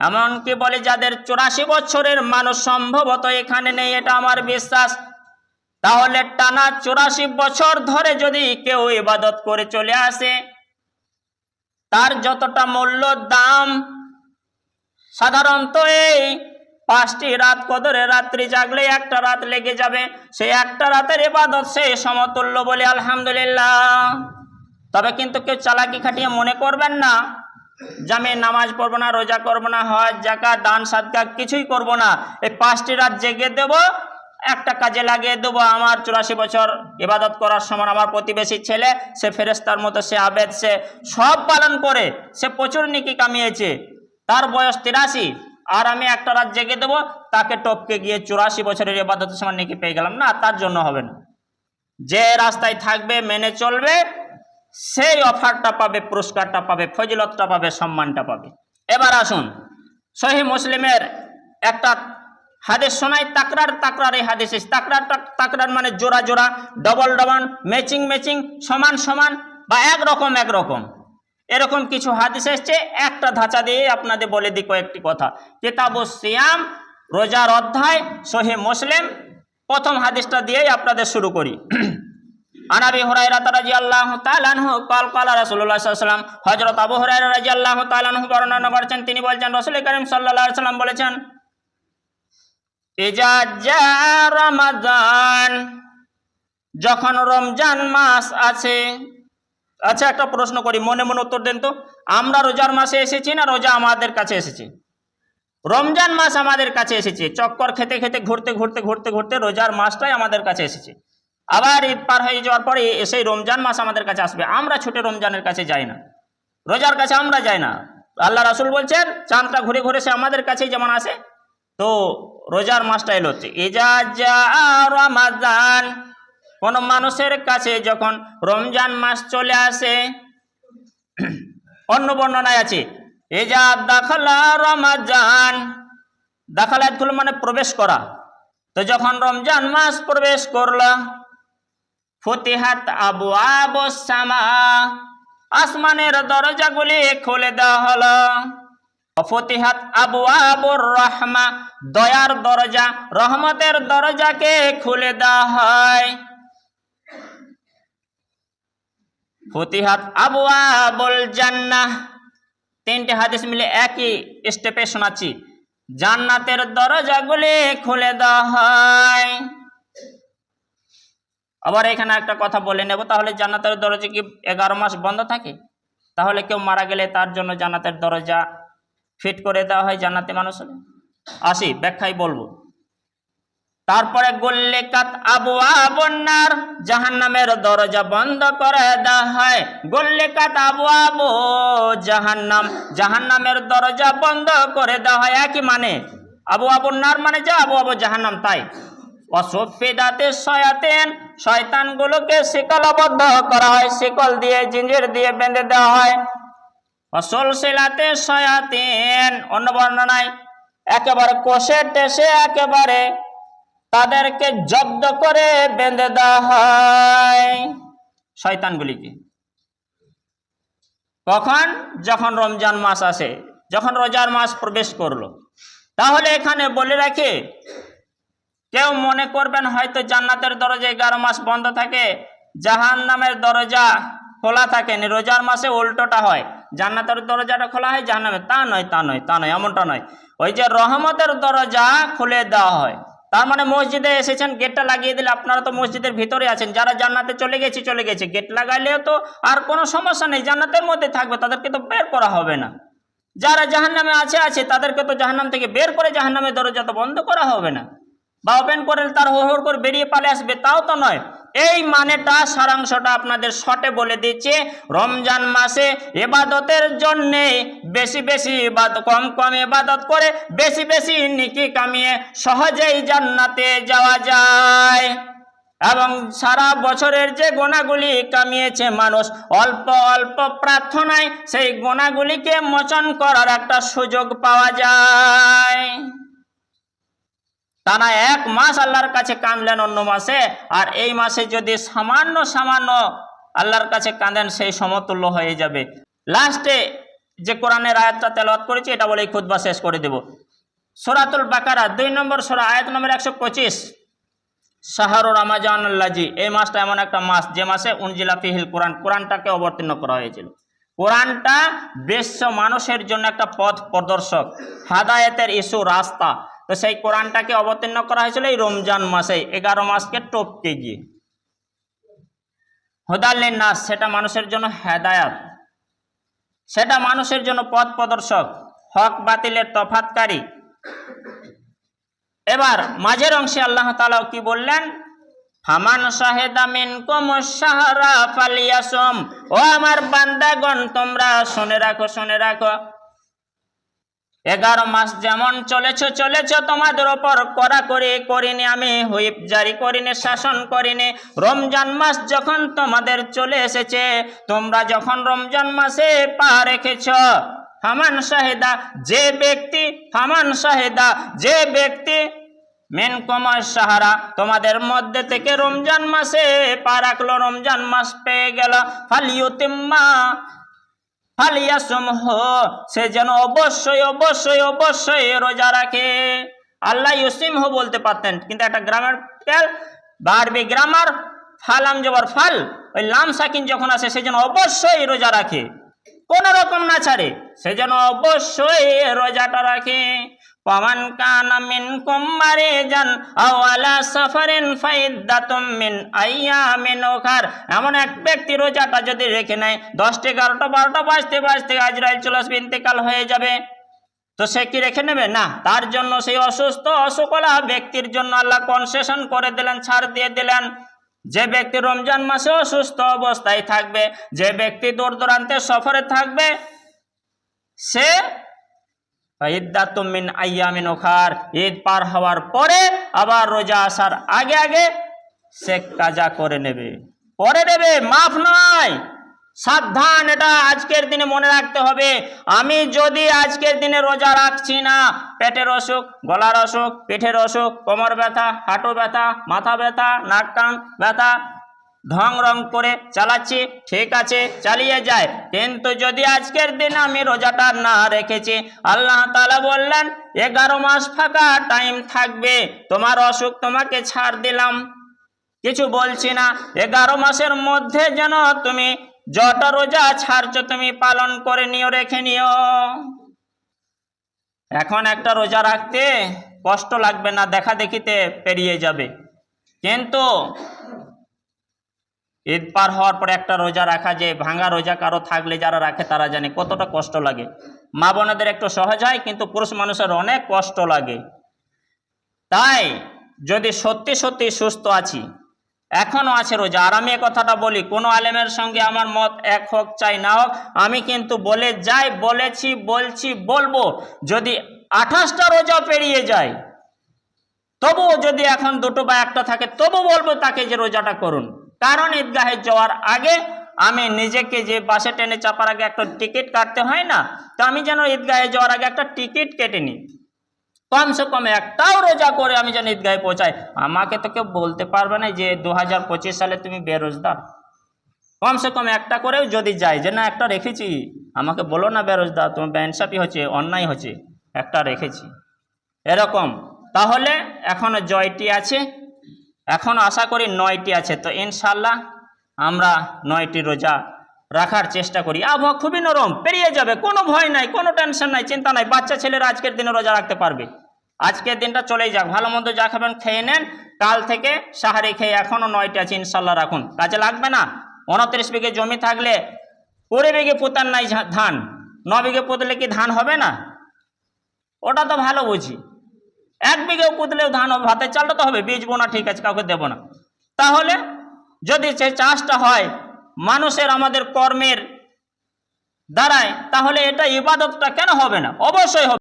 এমনকি বলে যাদের চুরাশি বছরের মানুষ সম্ভবত এখানে নেই, এটা আমার বিশ্বাস। তাহলে টানা চুরাশি বছর ধরে যদি কেউ ইবাদত করে চলে আসে, তার যতটা মূল্য দাম, সাধারণত এই পাঁচটি রাত কদরে রাত্রি জাগলে একটা রাত লেগে যাবে। সেই একটা রাতের ইবাদত সেই সমতুল্য বলে আলহামদুলিল্লাহ। তবে কিন্তু কেউ চালাকি খাটিয়ে মনে করবেন না আমি নামাজ পড়ব না, রোজা করব না, হজ জাকা দান, সাদকা কিছুই করব না। এই পাঁচটি রাত জেগে দেব, একটা কাজে লাগিয়ে দেবো। আমার চুরাশি বছর ইবাদত করার সময় আমার প্রতিবেশী ছেলে, সে ফেরেস্তার মতো, সে আবেদ, সে সব পালন করে, সে প্রচুর নিকি কামিয়েছে। তার বয়স তিরাশি। আর আমি একটা রাত জেগে দেবো, তাকে টপকে গিয়ে চুরাশি বছরের ইবাদতের সময় নিকি পেয়ে গেলাম। না, তার জন্য হবে না। যে রাস্তায় থাকবে, মেনে চলবে সেই অফারটা পাবে, পুরস্কারটা পাবে, ফজিলতটা পাবে, সম্মানটা পাবে। এবার আসুন, সহি মুসলিমের একটা হাদিস শোনাই, তাকরার তাকরার এই হাদিস। তাকরার তাকরার মানে জোড়া জোড়া ডবল ডবল ম্যাচিং ম্যাচিং সমান সমান বা একরকম একরকম। এরকম কিছু হাদিস এসছে, একটা ধাঁচা দিয়ে আপনাদের বলে দিই কয়েকটি কথা। কিতাবু সিয়াম, রোজার অধ্যায়, সহি মুসলিম, প্রথম হাদিসটা দিয়েই আপনাদের শুরু করি। عن ابي هريره رضي الله تعالى عنه قال قال رسول الله صلى الله عليه وسلم হযরত আবু হুরায়রা রাদিয়াল্লাহু তাআলা আনহু বর্ণনা করেছেন তিনি বলেছেন রাসূল করিম সাল্লাল্লাহু আলাইহি সাল্লাম বলেছেন ইজা জা রমাদান যখন রমজান মাস আছে আচ্ছা একটা প্রশ্ন করি মনে মনে উত্তর দেন তো আমরা রোজার মাসে এসেছি না রোজা আমাদের কাছে এসেছে রমজান মাস আমাদের কাছে এসেছে চক্কর খেতে খেতে ঘুরতে ঘুরতে ঘুরতে ঘুরতে রোজার মাসটাই আমাদের কাছে এসেছে আবার ঈদ পার হয়ে যাওয়ার পরে সেই রমজান মাস আমাদের কাছে আসবে। আমরা ছুটে রমজানের কাছে যাই না। রোজার কাছে আমরা যাই না। আল্লাহ রাসুল বলছেন, চাঁদটা ঘুরে ঘুরে সে আমাদের কাছেই যেমন আসে, তো রোজার মাসটা এলো হচ্ছে রমাদান। কোন মানুষের কাছে যখন রমজান মাস চলে আসে, অন্য বর্ণনায় আছে এজা দাখলা রমাজান দাখালাতগুলো মানে প্রবেশ করা। তো যখন রমজান মাস প্রবেশ করল ফতিহাত আবু আবু সামা। আসমানের দরজাগুলি খুলে দেওয়া হলো। ফতিহাত আবু আবুর রহমা, দয়ার দরজা, রহমতের দরজাকে খুলে দেওয়া হয়। ফতিহাত আবু আবুল জান্নাহ। তিনটে হাদিস মিলে একই স্টেপে শোনাচ্ছি। জান্নাতের দরজাগুলি খুলে দেওয়া হয়। আবার এখানে একটা কথা বলে নেব, তাহলে জান্নাতের দরজা কি এগারো মাস বন্ধ থাকে? তাহলে কেউ মারা গেলে তার জন্য জান্নাতের দরজা ফিট করে দেওয়া হয় জান্নাতে মানুষ আসি, ব্যাখ্যায় বলব। তারপরে গোল্লেকাত আবু আবন্নার জাহান নামের দরজা বন্ধ করে দেওয়া হয়। গোল্লেকাত আবু আবু জাহান্নাম, জাহান্নামের দরজা বন্ধ করে দেওয়া হয়। একই মানে? আবু আবন্নার মানে যা আবু আবু জাহান্নাম, তাই। অসফেদাতে শয়াতেন শয়তানগুলোকে শিকলবদ্ধ করা হয়। শিকল দিয়ে জিঞ্জির দিয়ে বেঁধে দেওয়া হয়। অসল সেলাতে শয়াতেন অন্য বর্ণনায় একেবারে কষে টেসে একেবারে তাদেরকে জব্দ করে বেঁধে দেওয়া হয়। শয়তানগুলিকে। কখন? যখন রমজান মাস আসে, যখন রোজার মাস প্রবেশ করল। তাহলে এখানে বলে রাখে কেউ মনে করবেন হয়তো জান্নাতের দরজা এগারো মাস বন্ধ থাকে জাহান নামের দরজা খোলা থাকেনি রোজার মাসে উল্টোটা হয়। জান্নাতের দরজাটা খোলা হয়, জাহান্নামের তা নয় তা নয় তা নয়, এমনটা নয়। ওই যে রহমতের দরজা খুলে দেওয়া হয়। তার মানে মসজিদে এসেছেন, গেটটা লাগিয়ে দিলে আপনারা তো মসজিদের ভিতরে আছেন, যারা জান্নাতে চলে গেছে চলে গেছে। গেট লাগাইলেও তো আর কোনো সমস্যা নেই, জান্নাতের মধ্যে থাকবে, তাদেরকে তো বের করা হবে না। যারা জাহান্নামে আছে আছে, তাদেরকে তো জাহান্নাম থেকে বের করে জাহান্নামের দরজা তো বন্ধ করা হবে না। বা ওপেন করে তার হোহর করে বেরিয়ে পালে আসবে, তাও তো নয়। এই মানেটা, সারাংশটা আপনাদের শটে বলে দিচ্ছে। রমজান মাসে এবাদতের জন্যে বেশি বেশি কম কম ইবাদত করে বেশি বেশি নিকি কামিয়ে সহজেই জান্নাতে যাওয়া যায়। এবং সারা বছরের যে গোনাগুলি কামিয়েছে মানুষ, অল্প অল্প প্রার্থনায় সেই গোনাগুলিকে মোচন করার একটা সুযোগ পাওয়া যায়। টানা এক মাস আল্লাহর কাছে কাঁদলেন অন্য মাসে, আর এই মাসে যদি সামান্য সামান্য আল্লাহর কাছে কাঁদেন, সেই সমতুল্য হয়ে যাবে। লাস্টে যে কোরআনের আয়াতটা তেলাওয়াত করেছি, এটা বলেই খুতবা শেষ করে দেব। সোরাতুল বাকারা, দুই নম্বর সোরা, আয়াত নম্বর একশো পঁচিশ। শাহরুর রামাজানুল্লাজি এই মাসটা এমন একটা মাস, যে মাসে উনজিলা ফিহিল কোরআন, কোরআনটাকে অবতীর্ণ করা হয়েছিল। কোরআনটা বিশ্ব মানুষের জন্য একটা পথ প্রদর্শক, হাদায়েতের ইস্যু, রাস্তা। তো সেই কোরআনটাকে অবতীর্ণ করা হয়েছিল এই রমজান মাসে, এগারো মাসকে টপকে গিয়ে হুদাল্লিন নাস সেটা মানুষের জন্য হেদায়াত। সেটা মানুষের জন্য পথ প্রদর্শক, হক বাতিলের তফাতকারী এবার মাঝের অংশে আল্লাহ তালা কি বললেন? হামান শাহেদা মিন সাহারা ফালিয়াসম। ও আমার বান্দাগণ, তোমরা শুনে রাখো শুনে রাখো। এগারো মাস যেমন চলেছ চলেছ, তোমাদের ওপর করা করে করিনি আমি, হুইপ জারি করিনি, শাসন করিনি। রমজান মাস যখন তোমাদের চলে এসেছে, তোমরা যখন রমজান মাসে পা রেখেছ হামান শাহেদা, যে ব্যক্তি হামান শাহেদা, যে ব্যক্তি, মেন কমার সাহারা, তোমাদের মধ্যে থেকে রমজান মাসে পা রাখল, রমজান মাস পেয়ে গেল। ফালিউতিম্মা ফালিয়াসম হো সে যেন অবশ্যই অবশ্যই অবশ্যই রোজা রাখে। আল্লাহ ইউসিম হো বলতে পারতেন, কিন্তু একটা গ্রামার বাড়বে গ্রামার ফালাম জবর ফাল, ওই লাম সাকিন যখন আসে, সে যেন অবশ্যই রোজা রাখে। কোন রকম না ছাড়ে, সে যেন অবশ্যই রোজাটা রাখে। পমান কানা মিন কুম্মারে যান আওয়ালা সাফারিন ফাইদাতুম মিন আইয়ামিন ওখার এমন এক ব্যক্তি রোজাটা যদি রেখে নেয়, দশটা এগারোটা বারোটা বাজতে বাজতে আজরাইল চলে আসবে, ইন্তেকাল হয়ে যাবে। তো সে কি রেখে নেবে? না, তার জন্য সেই অসুস্থ, অসুকলা ব্যক্তির জন্য আল্লাহ কনসেশন করে দিলেন, ছাড় দিয়ে দিলেন। যে ব্যক্তি রমজান মাসে অসুস্থ অবস্থায় থাকবে, যে ব্যক্তি দূর দূরান্তে সফরে থাকবে, সে ইদ্দাতুমিন আয়ামিন ওখার ঈদ পার হওয়ার পরে আবার রোজা আসার আগে আগে সে কাজা করে নেবে। পরে নেবে, মাফ নয়। সাবধান, এটা আজকের দিনে মনে রাখতে হবে। আমি যদি আজকের দিনে রোজা রাখছি না, পেটের অসুখ, গলার অসুখ, পিঠের অসুখ, কোমর ব্যথা, হাঁটু ব্যথা, মাথা ব্যথা, নাক কান ব্যথা ঢং রং করে চালাচ্ছি, ঠিক আছে, চালিয়ে যায়। কিন্তু যদি আজকের দিন আমি রোজাটা না রেখেছি, আল্লাহ তালা বললেন, এগারো মাস ফাঁকা টাইম থাকবে, তোমার অসুখ তোমাকে ছাড় দিলাম। কিছু বলছি না, এগারো মাসের মধ্যে যেন তুমি যত রোজা ছাড়ছো তুমি পালন করে নিও, রেখে নিও। এখন একটা রোজা রাখতে কষ্ট লাগবে না, দেখা দেখিতে পেরিয়ে যাবে। কিন্তু ঈদ পার হওয়ার পরে একটা রোজা রাখা যে ভাঙা রোজা কারও থাকলে যারা রাখে তারা জানে কতটা কষ্ট লাগে। মা বোনেদের একটু সহজ হয়, কিন্তু পুরুষ মানুষের অনেক কষ্ট লাগে। তাই যদি সত্যি সত্যি সুস্থ আছি এখনও আছে রোজা। আর আমি কথাটা বলি, কোনো আলেমের সঙ্গে আমার মত এক হোক চাই না হোক, আমি কিন্তু বলে যাই, বলেছি, বলছি, বলব, যদি আঠাশটা রোজা পেরিয়ে যায়, তবুও যদি এখন দুটো বা একটা থাকে, তবু বলব তাকে যে রোজাটা করুন। কারণ ঈদগাহে যাওয়ার আগে আমি নিজেকে যে বাসে, ট্রেনে চাপার আগে একটা টিকিট কাটতে হয় না, তো আমি যেন ঈদগাহে যাওয়ার আগে একটা টিকিট কেটে নিই। কমসে কম একটাও রোজা করে আমি যেন ঈদগাহে পৌঁছাই। আমাকে তো কেউ বলতে পারবে না যে দু হাজার পঁচিশ সালে তুমি বেরোজদার। কমসে কম একটা করেও যদি যাই যে না, একটা রেখেছি। আমাকে বলো না বেরোজদার, তোমার ব্যানসাপি হচ্ছে, অন্যায় হচ্ছে, একটা রেখেছি। এরকম। তাহলে এখনও জয়টি আছে। এখন আশা করি নয়টি আছে, তো ইনশাল্লাহ আমরা নয়টি রোজা রাখার চেষ্টা করি। আবহাওয়া খুবই নরম, পেরিয়ে যাবে, কোনো ভয় নাই, কোনো টেনশন নাই, চিন্তা নাই, বাচ্চা ছেলেরা আজকের দিনে রোজা রাখতে পারবে। আজকের দিনটা চলেই যাক, ভালো মন্দ যা খাবেন খেয়ে নেন, কাল থেকে সাহারি খেয়ে এখনও নয়টি আছে ইনশাল্লাহ রাখুন। কাজে লাগবে না, উনত্রিশ বিঘে জমি থাকলে কুড়ি বিঘে পুতার নাই ধান, ন বিঘে পুতলে কি ধান হবে না? ওটা তো ভালো বুঝি। এক বিঘেও পুতলেও ধান হবে ভাতের চালটা তো হবে বীজ বোনা ঠিক আছে, কাউকে দেবো না। তাহলে যদি সে চাষটা হয় মানুষের আমাদের কর্মের দ্বারায়, তাহলে এটা ইবাদতটা কেন হবে না? অবশ্যই হবে।